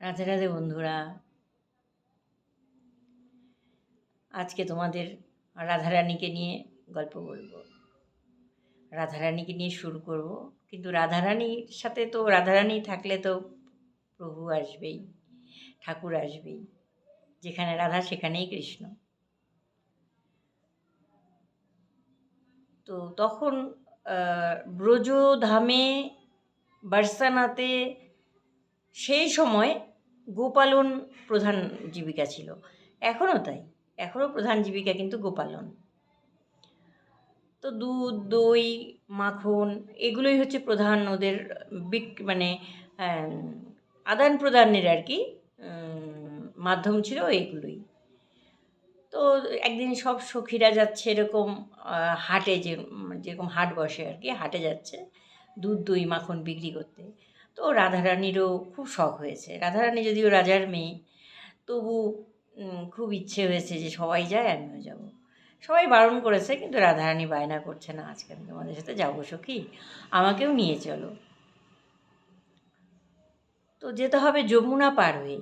রাধে রাধে বন্ধুরা। আজকে তোমাদের রাধারানীকে নিয়ে গল্প বলব রাধারানীকে নিয়ে শুরু করব। কিন্তু রাধারানীর সাথে তো রাধারানী থাকলে তো প্রভু আসবেই, ঠাকুর আসবেই। যেখানে রাধা সেখানেই কৃষ্ণ। তো তখন ব্রজধামে বার্সানাতে সেই সময় গোপালন প্রধান জীবিকা ছিল। এখনও তাই এখনও প্রধান জীবিকা কিন্তু গোপালন। তো দুধ, দই, মাখন এগুলোই হচ্ছে প্রধান ওদের বিক মানে আদান প্রদানের আর কি মাধ্যম ছিল এগুলোই। তো একদিন সব সখীরা যাচ্ছে এরকম হাটে যে, যেরকম হাট বসে আর কি, হাটে যাচ্ছে দুধ, দই, মাখন বিক্রি করতে। তো রাধারানীরও খুব শখ হয়েছে। রাধারানী যদিও রাজার মেয়ে, তবু খুব ইচ্ছে হয়েছে যে সবাই যায়, আমিও যাব। সবাই বারণ করেছে, কিন্তু রাধারানী বায়না করছে না, আজকে আমি তোমাদের সাথে যাব সখী, আমাকেও নিয়ে চলো। তো যেতে হবে যমুনা পার হয়ে।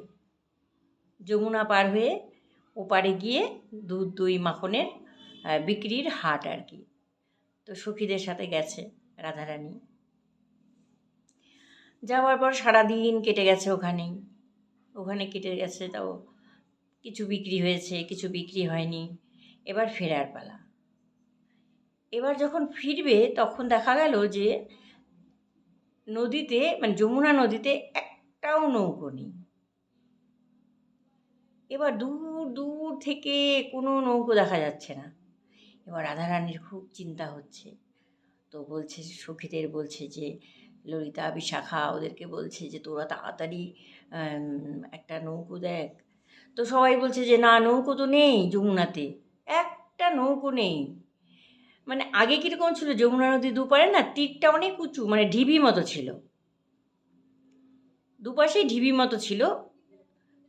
যমুনা পার হয়ে ওপারে গিয়ে দুধ, দই, মাখনের বিক্রির হাট আর কি। তো সখীদের সাথে গেছে রাধারানী। যাওয়ার পর সারাদিন কেটে গেছে ওখানেই। ওখানে কেটে গেছে, তাও কিছু বিক্রি হয়েছে, কিছু বিক্রি হয়নি। এবার ফেরার পালা। এবার যখন ফিরবে, তখন দেখা গেল যে নদীতে মানে যমুনা নদীতে একটাও নৌকো নেই। এবার দূর দূর থেকে কোনো নৌকো দেখা যাচ্ছে না। এবার রাধারানীর খুব চিন্তা হচ্ছে। তো বলছে, সখীদের বলছে যে ললিতা বিশাখা ওদেরকে বলছে যে, তোরা তাড়াতাড়ি একটা নৌকো দেখ। তো সবাই বলছে যে, না, নৌকো তো নেই যমুনাতে, একটা নৌকো নেই। মানে আগে কীরকম ছিল, যমুনা নদী দুপারে না তীরটা অনেক উঁচু মানে ঢিবি মতো ছিল। দুপাশেই ঢিবি মতো ছিল।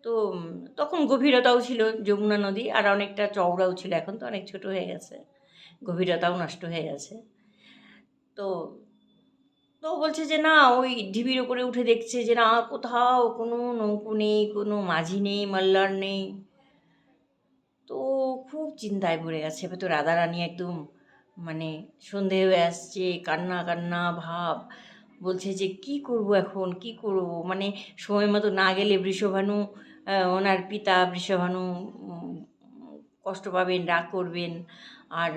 তো তখন গভীরতাও ছিল যমুনা নদী, আর অনেকটা চওড়াও ছিল। এখন তো অনেক ছোট হয়ে গেছে, গভীরতাও নষ্ট হয়ে গেছে। তো তো বলছে যে, না, ওই ঢিবির ওপরে উঠে দেখছে যে, না, কোথাও কোনো নৌকো নেই, কোনো মাঝি নেই, মাল্লার নেই। তো খুব চিন্তায় পড়ে গেছে। এবার তো রাধারানী একদম মানে সন্ধে হয়ে আসছে, কান্না কান্না, ভাব। বলছে যে, কি করব এখন? কি করব? মানে সময় মতো না গেলে বৃষভানু ওনার পিতা বৃষভানু কষ্ট পাবেন, রাগ করবেন। আর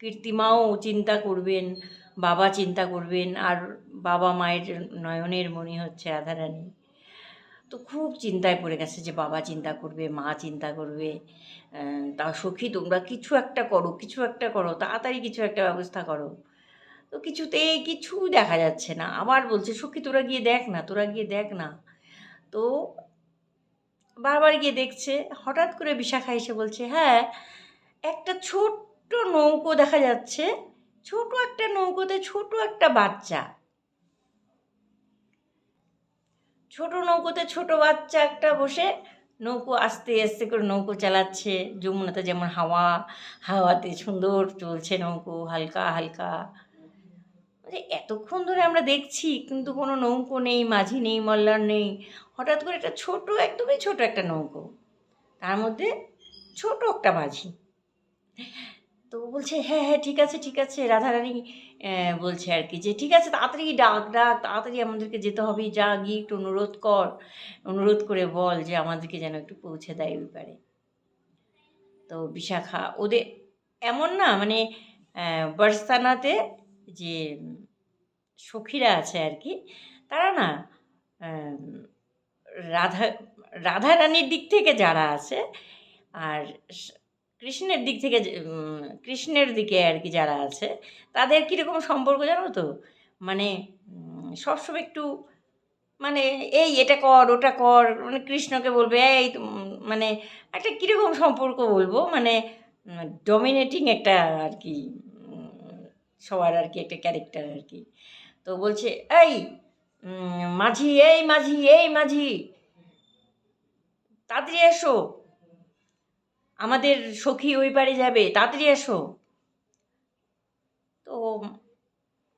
কীর্তিমাও চিন্তা করবেন। বাবা চিন্তা করবেন আর বাবা মায়ের নয়নের মণি হচ্ছে রাধারানী তো খুব চিন্তায় পড়ে গেছে যে বাবা চিন্তা করবে, মা চিন্তা করবে তা সখী তোমরা কিছু একটা করো, কিছু একটা করো, তাড়াতাড়ি কিছু একটা ব্যবস্থা করো। তো কিছুতেই কিছু দেখা যাচ্ছে না। আবার বলছে, সখী তোরা গিয়ে দেখ না, তোরা গিয়ে দেখ না। তো বারবার গিয়ে দেখছে, হঠাৎ করে বিশাখা এসে বলছে হ্যাঁ একটা ছোট্ট নৌকো দেখা যাচ্ছে ছোট একটা নৌকোতে ছোট একটা বাচ্চা। ছোট নৌকোতে ছোট বাচ্চা একটা বসে নৌকো আস্তে আস্তে করে নৌকো চালাচ্ছে। যমুনাতে যেমন হাওয়া, হাওয়াতে সুন্দর চলছে নৌকো, হালকা হালকা। মানে এতক্ষণ ধরে আমরা দেখছি, কিন্তু কোনো নৌকো নেই, মাঝি নেই, মল্লার নেই। হঠাৎ করে একটা ছোট, একদমই ছোট একটা নৌকো। তার মধ্যে ছোট একটা মাঝি। তো বলছে হ্যাঁ হ্যাঁ ঠিক আছে ঠিক আছে। রাধারানী বলছে আর কি যে, ঠিক আছে, তাড়াতাড়ি ডাক ডাক, তাড়াতাড়ি আমাদেরকে যেতে হবে যা, গিয়ে একটু অনুরোধ কর। অনুরোধ করে বল যে, আমাদেরকে যেন একটু পৌঁছে দেয় ওই তো বিশাখা, ওদের এমন না মানে বার্সানাতে যে, সখীরা আছে আর কি, তারা না রাধা, রাধারানীর দিক থেকে যারা আছে, আর কৃষ্ণের দিক থেকে কৃষ্ণের দিকে আর কি যারা আছে, তাদের কীরকম সম্পর্ক জানো তো? মানে সবসময় একটু মানে এই এটা কর, ওটা কর মানে কৃষ্ণকে বলবে, এই মানে একটা কীরকম সম্পর্ক বলব? মানে ডমিনেটিং একটা আর কি সবার আর কি একটা ক্যারেক্টার আর কি। তো বলছে, এই মাঝি এই মাঝি এই মাঝি, তাড়াতাড়ি এসো। আমাদের সখী ওই পারে যাবে, তাড়াতাড়ি এসো। তো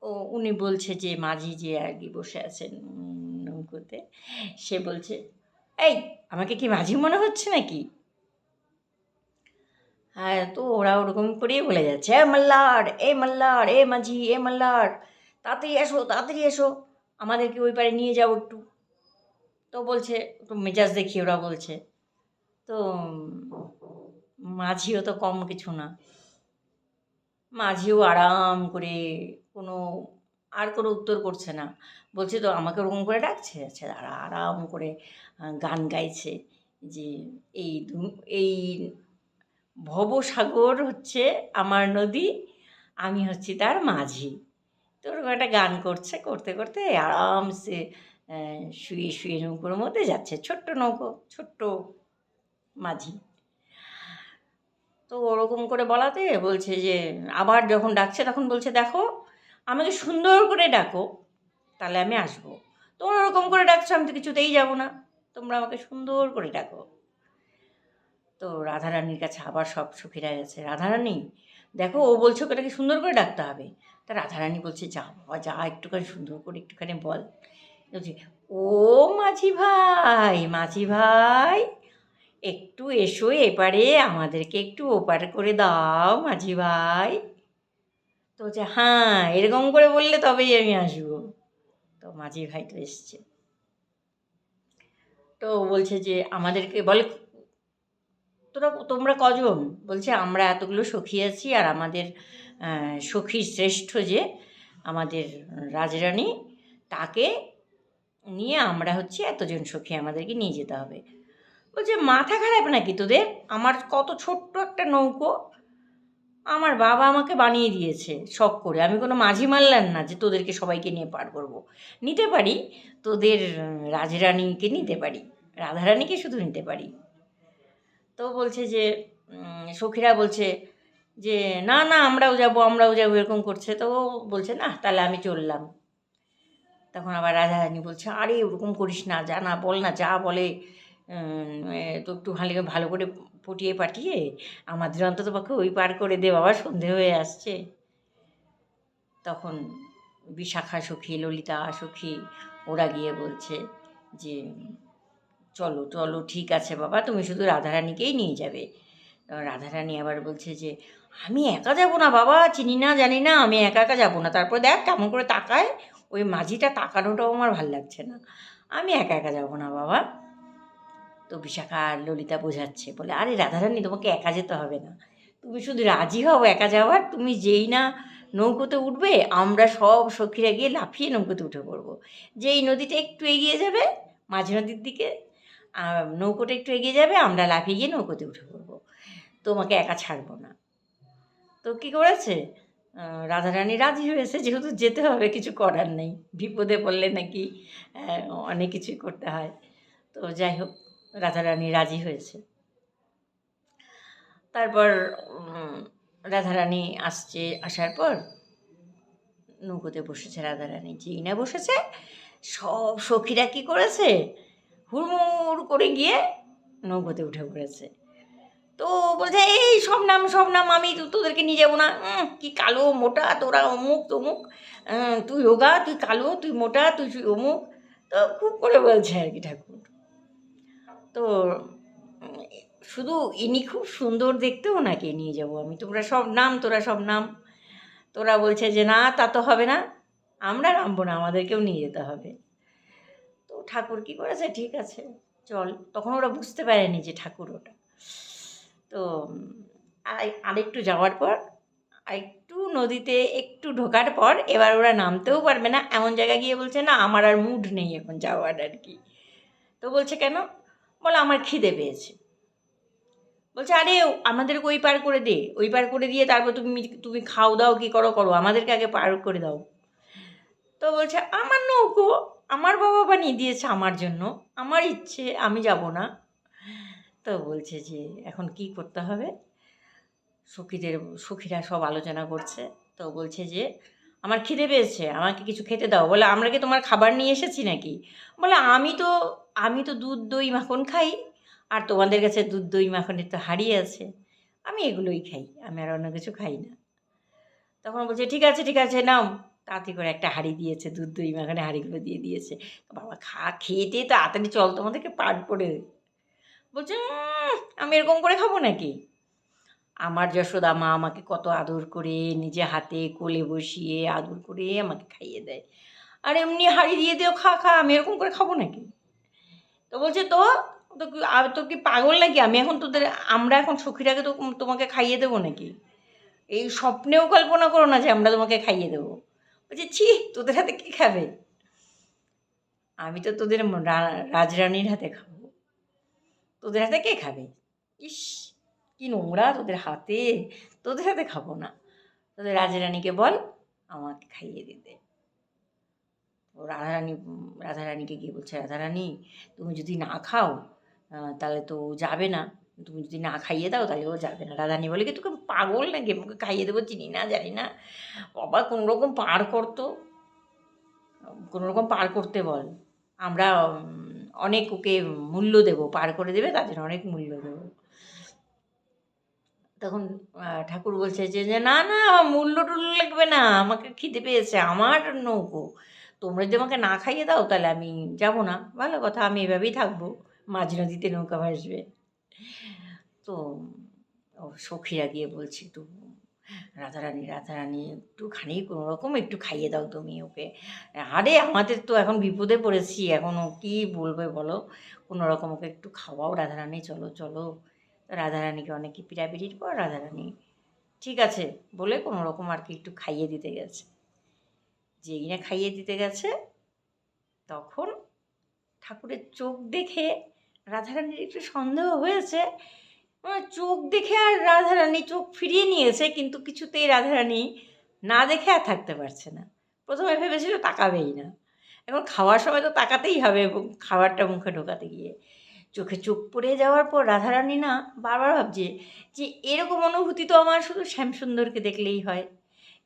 ও, উনি বলছে যে, মাঝি যে আর কি বসে আছেন নৌকোতে, সে বলছে, এই, আমাকে কি মাঝি মনে হচ্ছে নাকি? হ্যাঁ তো ওরা ওরকম করেই বলে যাচ্ছে, এ মাল্লার এ মাল্লার, এ মাঝি, এ মাল্লার, তাড়াতাড়ি এসো তাড়াতাড়ি এসো, আমাদেরকে ওই পারে নিয়ে যাও একটু। তো বলছে একটু মেজাজ দেখি ওরা বলছে। তো মাঝিও তো কম কিছু না। মাঝিও আরাম করে কোনো, আর কোনো উত্তর করছে না। বলছে, তো আমাকে ওরকম করে ডাকছে? আচ্ছা আর আরাম করে গান গাইছে যে, এই এই ভবসাগর হচ্ছে আমার নদী, আমি হচ্ছি তার মাঝি। তো ওরকম একটা গান করছে, করতে করতে আরামসে শুয়ে শুয়ে নৌকোর মধ্যে যাচ্ছে। ছোট্ট নৌকো, ছোট্ট মাঝি। তো ওরকম করে বলাতে বলছে যে, আবার যখন ডাকছে তখন বলছে, দেখো, আমাকে সুন্দর করে ডাকো, তাহলে আমি আসব। তোমরা ওরকম করে ডাকছো, আমি তো কিছুতেই যাব না। তোমরা আমাকে সুন্দর করে ডাকো। তো রাধারানীর কাছে আবার সব সুখীরা গেছে। রাধারানী, দেখো, ও বলছে ওকে নাকি সুন্দর করে ডাকতে হবে। তা রাধারানী বলছে, যা, বাবা, যা, একটুখানি সুন্দর করে একটুখানি বল। বলছে, ও মাঝি ভাই মাঝি ভাই একটু এসো এপারে আমাদেরকে একটু ওপার করে দাও, মাঝি ভাই। তো বলছে হ্যাঁ এরকম করে বললে তবেই আমি আসব। তো মাঝি ভাই তো এসছে। তো বলছে যে, আমাদেরকে বলে, তোরা, তোমরা কজন? বলছে, আমরা এতগুলো সখী আছি আর আমাদের সখী শ্রেষ্ঠ যে, আমাদের রাজরানী, তাকে নিয়ে আমরা হচ্ছে এতজন সখী আমাদেরকে নিয়ে যেতে হবে। বলছে, মাথা খারাপ নাকি তোদের? আমার কত ছোট্ট একটা নৌকো। আমার বাবা আমাকে বানিয়ে দিয়েছে শখ করে। আমি কোনো মাঝি মারলাম না যে তোদেরকে সবাইকে নিয়ে পার করব। নিতে পারি, তোদের রাজরানীকে নিতে পারি রাধারানীকে শুধু নিতে পারি। তো বলছে যে সখীরা বলছে যে, না না, আমরাও যাব, আমরাও যাব, এরকম করছে। তো বলছে, না, তাহলে আমি চললাম। তখন আবার রাধারানী বলছে, আরে, ওরকম করিস না, যা না বল না, যা বলে তো একটু ভালো ভালো করে পটিয়ে পাঠিয়ে আমাদের অন্তত পক্ষে ওই পার করে দে বাবা, সন্ধে হয়ে আসছে। তখন বিশাখা সখী, ললিতা সখী, ওরা গিয়ে বলছে যে, চলো চলো, ঠিক আছে বাবা, তুমি শুধু রাধারানীকেই নিয়ে যাবে। রাধারানী আবার বলছে যে, আমি একা যাব না বাবা, চিনি না, জানি না, আমি একা একা যাব না। তারপর দেখ, কেমন করে তাকায়, ওই মাঝিটা তাকানোটাও আমার ভালো লাগছে না। আমি একা একা যাব না বাবা। তো বিশাখা আর ললিতা বোঝাচ্ছে, বলে, আরে রাধারানী, তোমাকে একা যেতে হবে না। তুমি শুধু রাজি হও, একা যাওয়ার। তুমি যেই না নৌকোতে উঠবে, আমরা সব সখীরা গিয়ে লাফিয়ে নৌকোতে উঠে পড়ব। যেই নদীটা একটু এগিয়ে যাবে, মাঝ নদীর দিকে নৌকোটা একটু এগিয়ে যাবে, আমরা লাফিয়ে গিয়ে নৌকোতে উঠে পড়ব। তোমাকে একা ছাড়বো না। তো কী করেছে? রাধারানী রাজি হয়েছে, যেহেতু যেতে হবে, কিছু করার নেই। বিপদে পড়লে নাকি অনেক কিছুই করতে হয়। তো যাই হোক রাধারানী রাজি হয়েছে। তারপর রাধারানী আসছে, আসার পর নৌকোতে বসেছে রাধারানী। যেই না বসেছে, সব সখীরা কী করেছে? হুড়মুড় করে গিয়ে নৌকোতে উঠে পড়েছে। তো বলছে, এই সব নাম সব নাম আমি তোদেরকে নিয়ে যাব না। কি কালো, মোটা, তোরা অমুক, তমুক। তুই রোগা, তুই কালো, তুই মোটা, তুই অমুক। তো খুব করে বলছে আর কি ঠাকুর। তো, শুধু ইনি খুব সুন্দর দেখতে ওনাকে নিয়ে যাব আমি। তোমরা সব নাম, তোরা সব নাম। তোরা বলছে যে, না, তা তো হবে না। আমরা নামবো না, আমাদেরকেও নিয়ে যেতে হবে। তো ঠাকুর কি করেছে? ঠিক আছে, চল। তখন ওরা বুঝতে পারেনি যে ঠাকুর ওটা। তো আর- আরেকটু যাওয়ার পর একটু নদীতে একটু ঢোকার পর এবার ওরা নামতেও পারবে না। এমন জায়গায় গিয়ে বলছে, না, আমার আর মুড নেই এখন যাওয়ার আর কি। তো বলছে, কেন? বলে, আমার খিদে পেয়েছে। বলছে, আরে, আমাদেরকে ওই পার করে দে। ওই পার করে দিয়ে তারপর তুমি তুমি খাও দাও, কি করো করো। আমাদেরকে আগে পার করে দাও। তো বলছে, আমার নৌকো, আমার বাবা বানিয়ে দিয়েছে আমার জন্য। আমার ইচ্ছে, আমি যাব না। তো বলছে যে, এখন কি করতে হবে? সখীদের, সখীরা সব আলোচনা করছে। তো বলছে যে আমার খিদে পেয়েছে, আমাকে কিছু খেতে দাও। বলে, আমরা কি তোমার খাবার নিয়ে এসেছি নাকি? বলে, আমি তো আমি তো দুধ, দই, মাখন খাই, আর তোমাদের কাছে দুধ, দই মাখনের তো হারিয়ে আছে। আমি এগুলোই খাই, আমি আর অন্য কিছু খাই না। তখন বলছে, ঠিক আছে ঠিক আছে, নাও। তাতে করে একটা হাঁড়ি দিয়েছে, দুধ, দই, মাখানে হাঁড়িগুলো দিয়ে দিয়েছে। বাবা, খা টেয়ে তাড়াতাড়ি চল, তোমাদেরকে পাট করে। বলছে আমি এরকম করে খাব নাকি? আমার যশোদা মা আমাকে কত আদর করে নিজে হাতে কোলে বসিয়ে আদর করে আমাকে খাইয়ে দেয়। আর এমনি হাঁড়ি দিয়ে দিও, খা খা, আমি এরকম করে খাব নাকি? তো বলছে, তো তো তোর কি পাগল নাকি? আমি এখন তোদের, আমরা এখন সখীরাকে তো তোমাকে খাইয়ে দেবো নাকি? এই স্বপ্নেও কল্পনা করো না যে আমরা তোমাকে খাইয়ে দেবো। বলছে, ছি, তোদের হাতে কি খাবে? আমি তো তোদের রাজরানীর হাতে খাব। তোদের হাতে কে খাবে? ইস কি নোংরা তোদের হাতে? তোদের হাতে খাব না। তোদের রাজারানীকে বল, আমাকে খাইয়ে দিতে ও রাধারানী, রাধারানীকে গিয়ে বলছে, রাধারানী, তুমি যদি না খাও তাহলে তো যাবে না। তুমি যদি না খাইয়ে দাও, তাহলে ও যাবে না। রাধারানী বলে, কি তোকে পাগল নাকি? আমাকে খাইয়ে দেবো, চিনি না, জানি না। বাবা কোনো রকম পার করতো। কোনো রকম পার করতে বল। আমরা অনেক ওকে মূল্য দেবো, পার করে দেবে তাদের অনেক মূল্য দেবো। তখন ঠাকুর বলছে যে যে, না না মূল্য টুল্য লাগবে না আমাকে খিদে পেয়েছে আমার নৌকো। তোমরা যদি আমাকে না খাইয়ে দাও তাহলে আমি যাব না। ভালো কথা আমি এভাবেই থাকব। মাঝ নদীতে নৌকা ভাসবে। তো সখীরা গিয়ে বলছে একটু রাধারানী রাধারানী একটুখানি কোনো রকম একটু খাইয়ে দাও তুমি ওকে। আরে আমাদের তো এখন বিপদে পড়েছি এখন কী বলবে বলো? কোনো রকম ওকে একটু খাওয়াও রাধারানী চলো চলো। রাধারানীকে অনেকে পিড়াপিড়ির পর রাধারানী ঠিক আছে বলে কোনো রকম আর কি একটু খাইয়ে দিতে গেছে। যেই না খাইয়ে দিতে গেছে, তখন ঠাকুরের চোখ দেখে রাধারানীর একটু সন্দেহ হয়েছে। মানে চোখ দেখে আর রাধারানী চোখ ফিরিয়ে নিয়েছে, কিন্তু কিছুতেই রাধারানী না দেখে আর থাকতে পারছে না। প্রথমে ভেবেছিল তাকাবেই না। এখন খাওয়ার সময় তো তাকাতেই হবে এবং খাবারটা মুখে ঢোকাতে গিয়ে। চোখে চোখ পড়ে যাওয়ার পর রাধারানী না বারবার ভাবছে যে এরকম অনুভূতি তো আমার শুধু শ্যামসুন্দরকে দেখলেই হয়।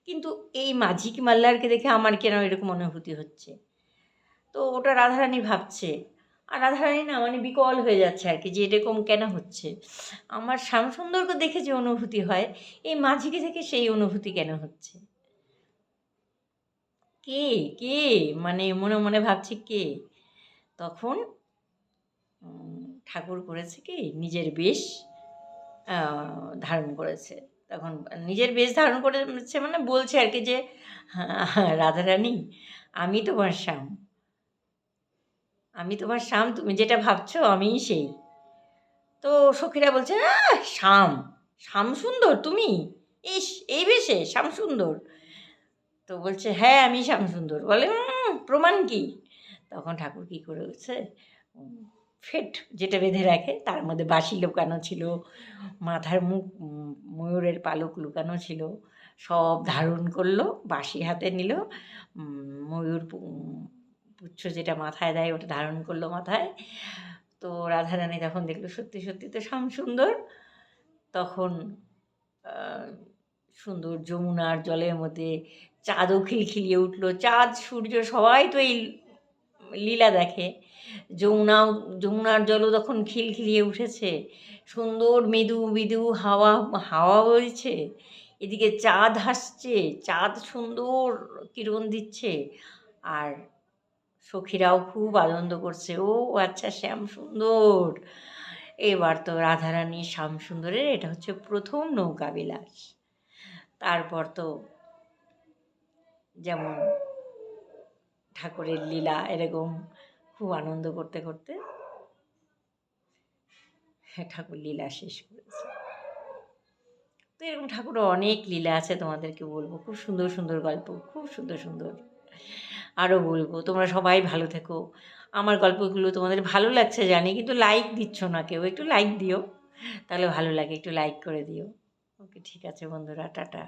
কিন্তু এই মাঝিক মাল্লারকে দেখে আমার কেন এরকম অনুভূতি হচ্ছে? তো ওটা রাধারানী ভাবছে। আর রাধারানী না মানে বিকল হয়ে যাচ্ছে আর কি যে এরকম কেন হচ্ছে? আমার শ্যামসুন্দরকে দেখে যে অনুভূতি হয়, এই মাঝিকে থেকে সেই অনুভূতি কেন হচ্ছে? কে? কে? মানে মনে মনে ভাবছে কে? তখন ঠাকুর করেছে কি নিজের বেশ ধারণ করেছে। তখন নিজের বেশ ধারণ করেছে মানে বলছে আর কি যে "হ্যাঁ, রাধারানী আমি তোমার শ্যাম। আমি তোমার শ্যাম তুমি যেটা ভাবছ আমিই সেই। তো সখীরা বলছে "আহ, শ্যাম শ্যাম সুন্দর তুমি? ইস এই বেশে শ্যাম সুন্দর। তো বলছে হ্যাঁ আমি শ্যাম সুন্দর। বলে প্রমাণ কি? তখন ঠাকুর কী করেছে? ফেট যেটা বেঁধে রাখে, তার মধ্যে বাঁশি লুকানো ছিল, মাথার মুখ, ময়ূরের পালক লুকানো ছিল, সব ধারণ করল, বাঁশি হাতে নিল ময়ূর পুচ্ছ যেটা মাথায় দেয় ওটা ধারণ করল মাথায়। তো রাধারানী তখন দেখল, সত্যি সত্যি তো শ্যাম সুন্দর। তখন সুন্দর যমুনার জলের মধ্যে চাঁদও খিলখিলিয়ে উঠল, চাঁদ, সূর্য সবাই তো এই লীলা দেখে। যমুনাও যমুনার জলও তখন খিলখিলিয়ে উঠেছে। সুন্দর মৃদু মৃদু হাওয়া হাওয়া বইছে। এদিকে চাঁদ হাসছে, চাঁদ সুন্দর কিরণ দিচ্ছে। আর সখীরাও খুব আনন্দ করছে। ও আচ্ছা শ্যাম সুন্দর। এবার তো রাধারানী শ্যাম সুন্দরের, এটা হচ্ছে প্রথম নৌকা বিলাস। তারপর তো যেমন ঠাকুরের লীলা এরকম খুব আনন্দ করতে করতে ঠাকুর লীলা শেষ করেছে। তো এরকম ঠাকুরের অনেক লীলা আছে তোমাদেরকে বলব। খুব সুন্দর সুন্দর গল্প, খুব সুন্দর সুন্দর। আরও বলব, তোমরা সবাই ভালো থেকো। আমার গল্পগুলো তোমাদের ভালো লাগছে জানি, কিন্তু লাইক দিচ্ছ না কেউ। একটু লাইক দিও, তাহলে ভালো লাগে, একটু লাইক করে দিও। ওকে ঠিক আছে বন্ধুরা, টাটা।